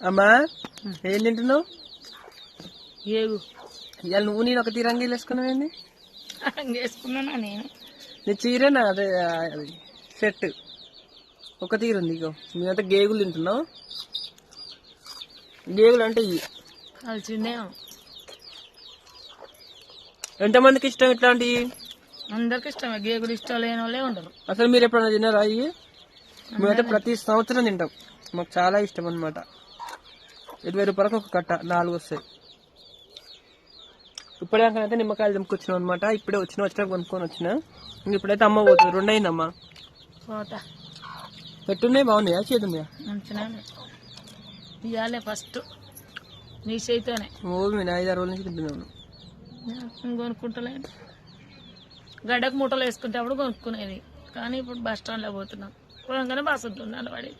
అమ్మా ఏం తింటున్నావు? ఏగు. ఇవాళ నువ్వు నేను ఒక తీరంగి వేసుకున్నావేంది వేసుకున్నానా నేను? నీ చీరేనా? అదే అది సెట్. ఒక తీరు ఉంది ఇగో. మేమంతా గేగులు తింటున్నావు? గేగులు అంటే ఇవి కలిసిందేమో ఎంతమందికి ఇష్టం ఇట్లాంటివి అందరికి ఇష్టమే. గేగుడు ఇష్టం లేని వాళ్ళే ఉండరు. అసలు మీరు ఎప్పుడైనా తిన్నారా ఇవి మేమైతే ప్రతి సంవత్సరం తింటాం. మాకు చాలా ఇష్టం అనమాట ఇరవై రూపాయలకు ఒక కట్ట నాలుగు వస్తాయి. ఇప్పటిదాకా నిమ్మకాయలు తెంపుకొచ్చినాం అనమాట ఇప్పుడే వచ్చిన వచ్చినా కొనుక్కొని వచ్చిన. ఇంక ఇప్పుడైతే అమ్మ పోతుంది రెండు అయిందమ్మా పోతా. ఎట్టున్నాయి బాగున్నాయా? చేతున్నాయా ఇవ్వాలే ఫస్ట్. నీ చేతితోనే. ఓ నేను ఐదారు రోజుల నుంచి తింటున్నాను కొనుక్కుంటలేదు. గడ్డకు మూటలు వేసుకుంటే అప్పుడు కొనుక్కునేది. కానీ ఇప్పుడు బస్ స్టాండ్లో పోతున్నాం. పోగానే బస్ ఉంటుంది పడి